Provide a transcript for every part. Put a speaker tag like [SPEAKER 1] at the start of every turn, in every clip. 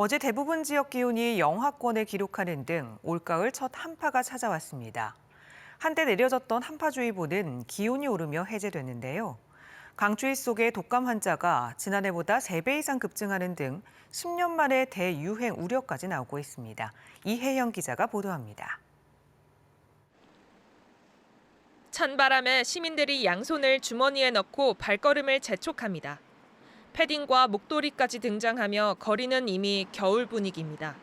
[SPEAKER 1] 어제 대부분 지역 기온이 영하권을 기록하는 등 올가을 첫 한파가 찾아왔습니다. 한때 내려졌던 한파주의보는 기온이 오르며 해제됐는데요. 강추위 속에 독감 환자가 지난해보다 3배 이상 급증하는 등 10년 만에 대유행 우려까지 나오고 있습니다. 이혜영 기자가 보도합니다.
[SPEAKER 2] 찬바람에 시민들이 양손을 주머니에 넣고 발걸음을 재촉합니다. 패딩과 목도리까지 등장하며 거리는 이미 겨울 분위기입니다.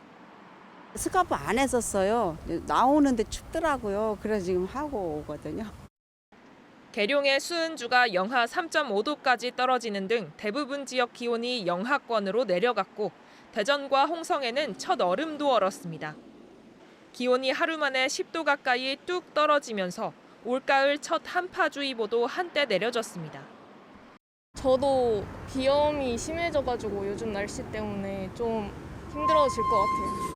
[SPEAKER 3] 스카프 안 했었어요. 나오는데 춥더라고요. 그래서 지금 하고 오거든요.
[SPEAKER 2] 계룡의 수은주가 영하 3.5도까지 떨어지는 등 대부분 지역 기온이 영하권으로 내려갔고 대전과 홍성에는 첫 얼음도 얼었습니다. 기온이 하루 만에 10도 가까이 뚝 떨어지면서 올가을 첫 한파주의보도 한때 내려졌습니다.
[SPEAKER 4] 저도 비염이 심해져가지고 요즘 날씨 때문에 좀 힘들어질 것 같아요.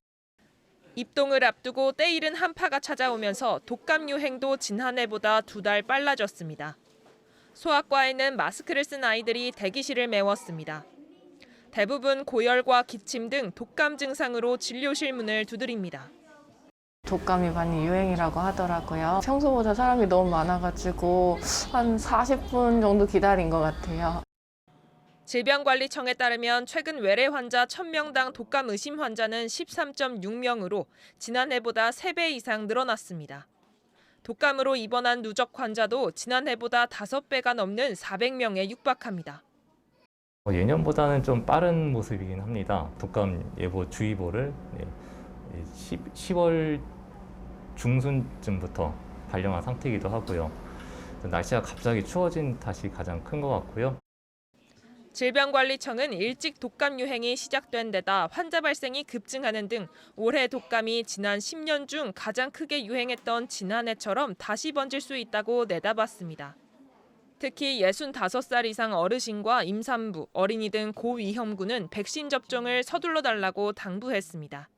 [SPEAKER 2] 입동을 앞두고 때이른 한파가 찾아오면서 독감 유행도 지난해보다 두 달 빨라졌습니다. 소아과에는 마스크를 쓴 아이들이 대기실을 메웠습니다. 대부분 고열과 기침 등 독감 증상으로 진료실 문을 두드립니다.
[SPEAKER 5] 독감이 많이 유행이라고 하더라고요. 평소보다 사람이 너무 많아가지고 한 40분 정도 기다린 것 같아요.
[SPEAKER 2] 질병관리청에 따르면 최근 외래 환자 1000명당 독감 의심 환자는 13.6명으로 지난해보다 3배 이상 늘어났습니다. 독감으로 입원한 누적 환자도 지난해보다 5배가 넘는 400명에 육박합니다.
[SPEAKER 6] 어, 예년보다는 좀 빠른 모습이긴 합니다. 독감 예보 주의보를 10, 월 중순쯤부터 발령한 상태이기도 하고요. 날씨가 갑자기 추워진 탓이 가장 큰 것 같고요.
[SPEAKER 2] 질병관리청은 일찍 독감 유행이 시작된 데다 환자 발생이 급증하는 등 올해 독감이 지난 10년 중 가장 크게 유행했던 지난해처럼 다시 번질 수 있다고 내다봤습니다. 특히 65살 이상 어르신과 임산부, 어린이 등 고위험군은 백신 접종을 서둘러 달라고 당부했습니다.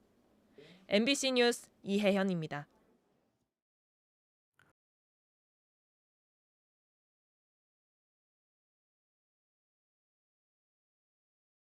[SPEAKER 2] MBC 뉴스 이혜현입니다.